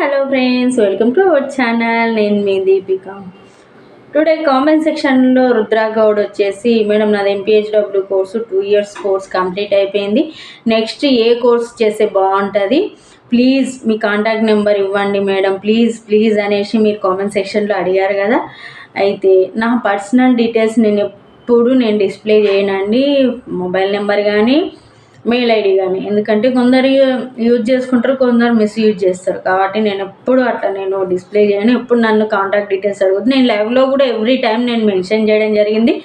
Hello friends welcome to our channel. నేను మీ Deepika. Today comment సెక్షన్లో రుద్రా గౌడ్ వచ్చేసి మేడం నాది MPHW course two years course complete అయిపోయింది. నెక్స్ట్ ఏ కోర్స్ చేస్తే బాగుంటుంది? ప్లీజ్ మీ కాంటాక్ట్ నెంబర్ ఇవ్వండి మేడం. ప్లీజ్ ప్లీజ్ అనేసి మీరు కామెంట్ సెక్షన్లో అడిగారు కదా. అయితే నా పర్సనల్ డీటెయిల్స్ నేను ఎప్పుడు నేను డిస్ప్లే చేయనండి. మొబైల్ నెంబర్ కానీ మెయిల్ ఐడి కానీ ఎందుకంటే కొందరు యూజ్ చేసుకుంటారు కొందరు మిస్యూజ్ చేస్తారు. కాబట్టి నేను ఎప్పుడు అట్లా నేను డిస్ప్లే చేయను. ఎప్పుడు నన్ను కాంటాక్ట్ డీటెయిల్స్ అడుగుతుంది నేను లైవ్లో కూడా ఎవ్రీ టైం నేను మెన్షన్ చేయడం జరిగింది.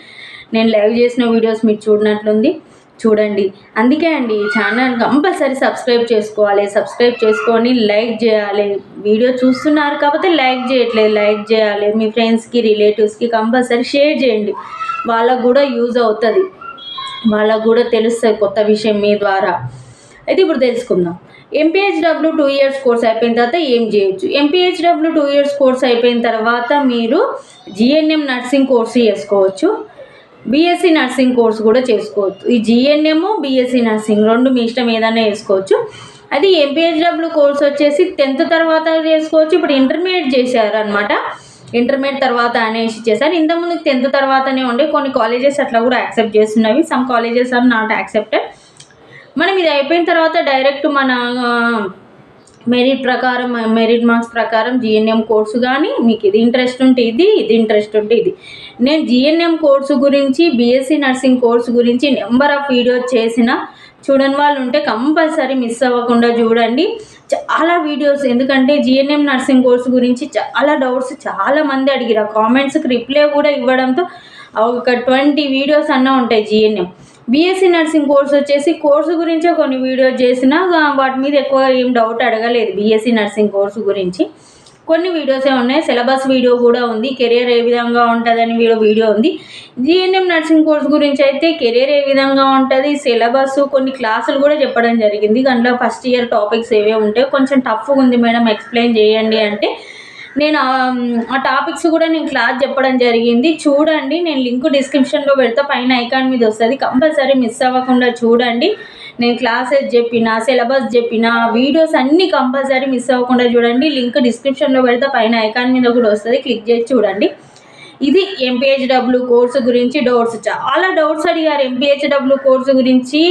నేను లైవ్ చేసిన వీడియోస్ మీరు చూడనట్లుంది. చూడండి. అందుకే అండి ఈ ఛానల్ కంపల్సరీ సబ్స్క్రైబ్ చేసుకోవాలి. సబ్స్క్రైబ్ చేసుకొని లైక్ చేయాలి. వీడియో చూస్తున్నారు కాకపోతే లైక్ చేయట్లేదు. లైక్ చేయాలి. మీ ఫ్రెండ్స్కి రిలేటివ్స్కి కంపల్సరీ షేర్ చేయండి. వాళ్ళకు కూడా యూజ్ అవుతుంది. వాళ్ళకు కూడా తెలుస్తుంది కొత్త విషయం మీ ద్వారా. అయితే ఇప్పుడు తెలుసుకుందాం. ఎంపీహెచ్డబ్ల్యూ టూ ఇయర్స్ కోర్స్ అయిపోయిన తర్వాత ఏం చేయొచ్చు? ఎంపీహెచ్డబ్ల్యూ టూ ఇయర్స్ కోర్స్ అయిపోయిన తర్వాత మీరు జిఎన్ఎం నర్సింగ్ కోర్సు చేసుకోవచ్చు. బీఎస్సీ నర్సింగ్ కోర్స్ కూడా చేసుకోవచ్చు. ఈ జిఎన్ఎం బీఎస్సీ నర్సింగ్ రెండు మీ ఇష్టం ఏదైనా వేసుకోవచ్చు అది ఎంపీహెచ్డబ్ల్యూ కోర్స్ వచ్చేసి టెన్త్ తర్వాత చేసుకోవచ్చు. ఇప్పుడు ఇంటర్మీడియట్ చేశారనమాట ఇంటర్మీడియట్ తర్వాత అనేసి చేశారు. ఇంతకుముందు టెన్త్ తర్వాతనే ఉండే కొన్ని కాలేజెస్ అట్లా కూడా accept చేస్తున్నవి. Some colleges are not accepted మనం ఇది అయిపోయిన తర్వాత డైరెక్ట్ మన మెరిట్ ప్రకారం మెరిట్ మార్క్స్ ప్రకారం జిఎన్ఎం కోర్సు కానీ మీకు ఇది ఇంట్రెస్ట్ ఉంటే ఇది ఇది ఇంట్రెస్ట్ ఉంటే ఇది. నేను జిఎన్ఎం కోర్సు గురించి బీఎస్సీ నర్సింగ్ కోర్సు గురించి నెంబర్ ఆఫ్ వీడియోస్ చేసిన చూడని వాళ్ళు ఉంటే కంపల్సరీ మిస్ అవ్వకుండా చూడండి. చాలా వీడియోస్ ఎందుకంటే జిఎన్ఎం నర్సింగ్ కోర్స్ గురించి చాలా డౌట్స్ చాలా మంది అడిగిరు కామెంట్స్కి రిప్లై కూడా ఇవ్వడంతో ఒక ట్వంటీ వీడియోస్ అన్న ఉంటాయి జిఎన్ఎం బీఎస్సీ నర్సింగ్ కోర్స్ వచ్చేసి కోర్సు గురించే కొన్ని వీడియోస్ చేసినా వాటి మీద ఎక్కువ ఏం డౌట్ అడగలేదు బీఎస్సీ నర్సింగ్ కోర్సు గురించి. కొన్ని వీడియోసే ఉన్నాయి. సిలబస్ వీడియో కూడా ఉంది. కెరియర్ ఏ విధంగా ఉంటుందని వీడియో వీడియో ఉంది. జిఎన్ఎం నర్సింగ్ కోర్స్ గురించి అయితే కెరియర్ ఏ విధంగా ఉంటుంది సిలబస్ కొన్ని క్లాసులు కూడా చెప్పడం జరిగింది. దాంట్లో ఫస్ట్ ఇయర్ టాపిక్స్ ఏవే ఉంటాయి కొంచెం టఫ్గా ఉంది మేడం ఎక్స్ప్లెయిన్ చేయండి అంటే నేను um, ఆ టాపిక్స్ కూడా నేను క్లాస్ చెప్పడం జరిగింది. చూడండి నేను లింక్ డిస్క్రిప్షన్లో పెడతా. పైన ఐకాన్ మీద వస్తుంది. కంపల్సరీ మిస్ అవ్వకుండా చూడండి. నేను క్లాసెస్ చెప్పిన సిలబస్ చెప్పిన వీడియోస్ అన్నీ కంపల్సరీ మిస్ అవ్వకుండా చూడండి. లింక్ డిస్క్రిప్షన్లో పెడితే పైన ఐకాన్ మీద కూడా వస్తుంది. క్లిక్ చేసి చూడండి. ఇది ఎంపీహెచ్డబ్ల్యూ కోర్సు గురించి డౌట్స్. చాలా డౌట్స్ అడిగారు ఎంపీహెచ్డబ్ల్యూ కోర్సు గురించి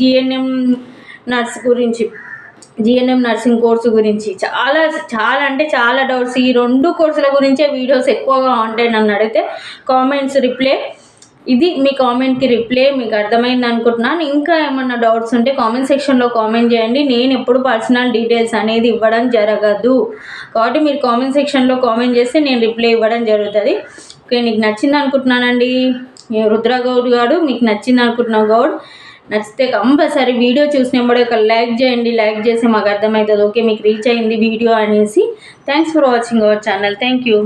జిఎన్ఎం నర్స్ గురించి. జిఎన్ఎం నర్సింగ్ కోర్సు గురించి. చాలా చాలా అంటే చాలా డౌట్స్. ఈ రెండు కోర్సుల గురించే వీడియోస్ ఎక్కువగా ఉంటాయి నన్ను అడిగితే కామెంట్స్ రిప్లై ఇది మీ కామెంట్కి రిప్లై మీకు అర్థమైంది అనుకుంటున్నాను ఇంకా ఏమన్నా డౌట్స్ ఉంటే కామెంట్ సెక్షన్లో కామెంట్ చేయండి. నేను ఎప్పుడు పర్సనల్ డీటెయిల్స్ అనేది ఇవ్వడం జరగదు. కాబట్టి మీరు కామెంట్ సెక్షన్లో కామెంట్ చేస్తే నేను రిప్లై ఇవ్వడం జరుగుతుంది. ఓకే నీకు నచ్చింది అనుకుంటున్నానండి. రుద్ర గౌడ్ గారు మీకు నచ్చింది అనుకుంటున్నావు గౌడ్. నచ్చితే కంపల్సరీ వీడియో చూసినప్పుడు ఒక లైక్ చేయండి. లైక్ చేసి మాకు అర్థమవుతుంది. ఓకే మీకు రీచ్ అయింది వీడియో అనేసి. Thanks for watching our channel thank you